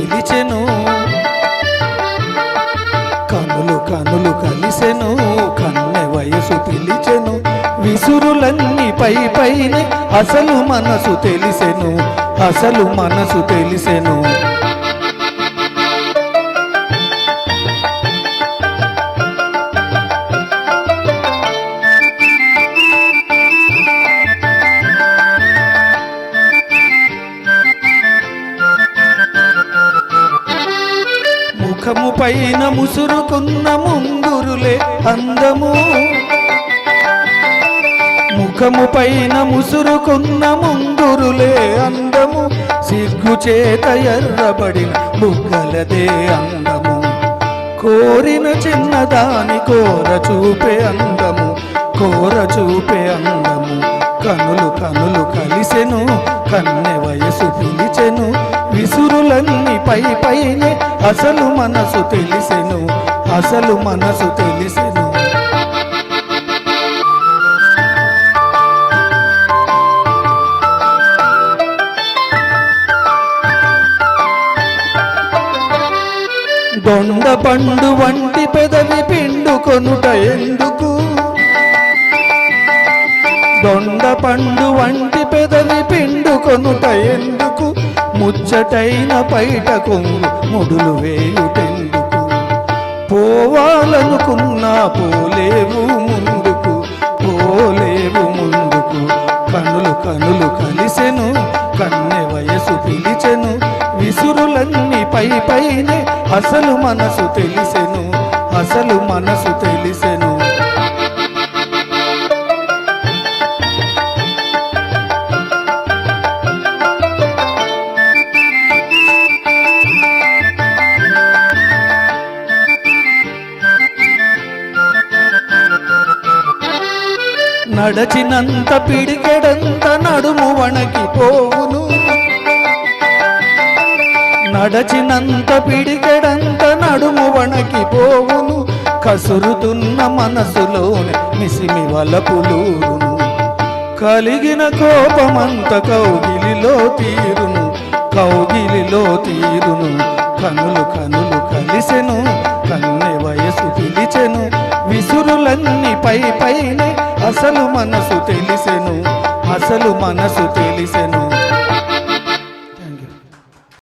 పిలిచెను కనులు కనులు కలిసెను కన్నె వయసు పిలిచెను విసురులన్నీ పై పైన అసలు మనసు తెలిసెను అసలు మనసు తెలిసెను. ముఖము పైన ముసురుకున్న ముందురులే అందము. ముఖము పైన ముసురుకున్న ముందురులే అందము. సిగ్గు చేత ఎర్రబడిన బుగ్గలదే అందము. కోరిన చిన్నదాని కోర చూపే అందము. కోర చూపే అందము. కనులు కనులు కలిసెను కన్నె వయసు పిలిచెను. విసురులన్నీ పై పైనే అసలు మనసు తెలిసెను అసలు మనసు తెలిసెను. దొండ పండు వంటి పెదవి పిండుకొనుట ఎందుకు? దొండ పండు వంటి పెదవి పిండుకొనుట ఎందుకు? ముచ్చటైన పైట కొంగు ముడులు వేయుటెందుకు పోవాలనుకున్నా పోలేవు ముందుకు పోలేవు ముందుకు. కనులు కనులు కలిసెను కన్నె వయసు పిలిచెను. విసురులన్నీ పై పైనే అసలు మనసు తెలిసెను అసలు మనసు తెలిసెను. నడచినంత పిడికెడంత నడుము వణకిపోవును నడచినంత పిడికెడంత నడుము వణకిపోవును కసురుతున్న మనసులోని మిసిమి వలపులూరును కలిగిన కోపమంత కౌగిలిలో తీరును. కౌగిలిలో తీరును. కనులు కనులు కలిసెను. కన్నె వయసు పిలిచెను. విసురులన్నీ పై పైనే అసలు మనసు తెలిసెను అసలు మనసు తెలిసెను.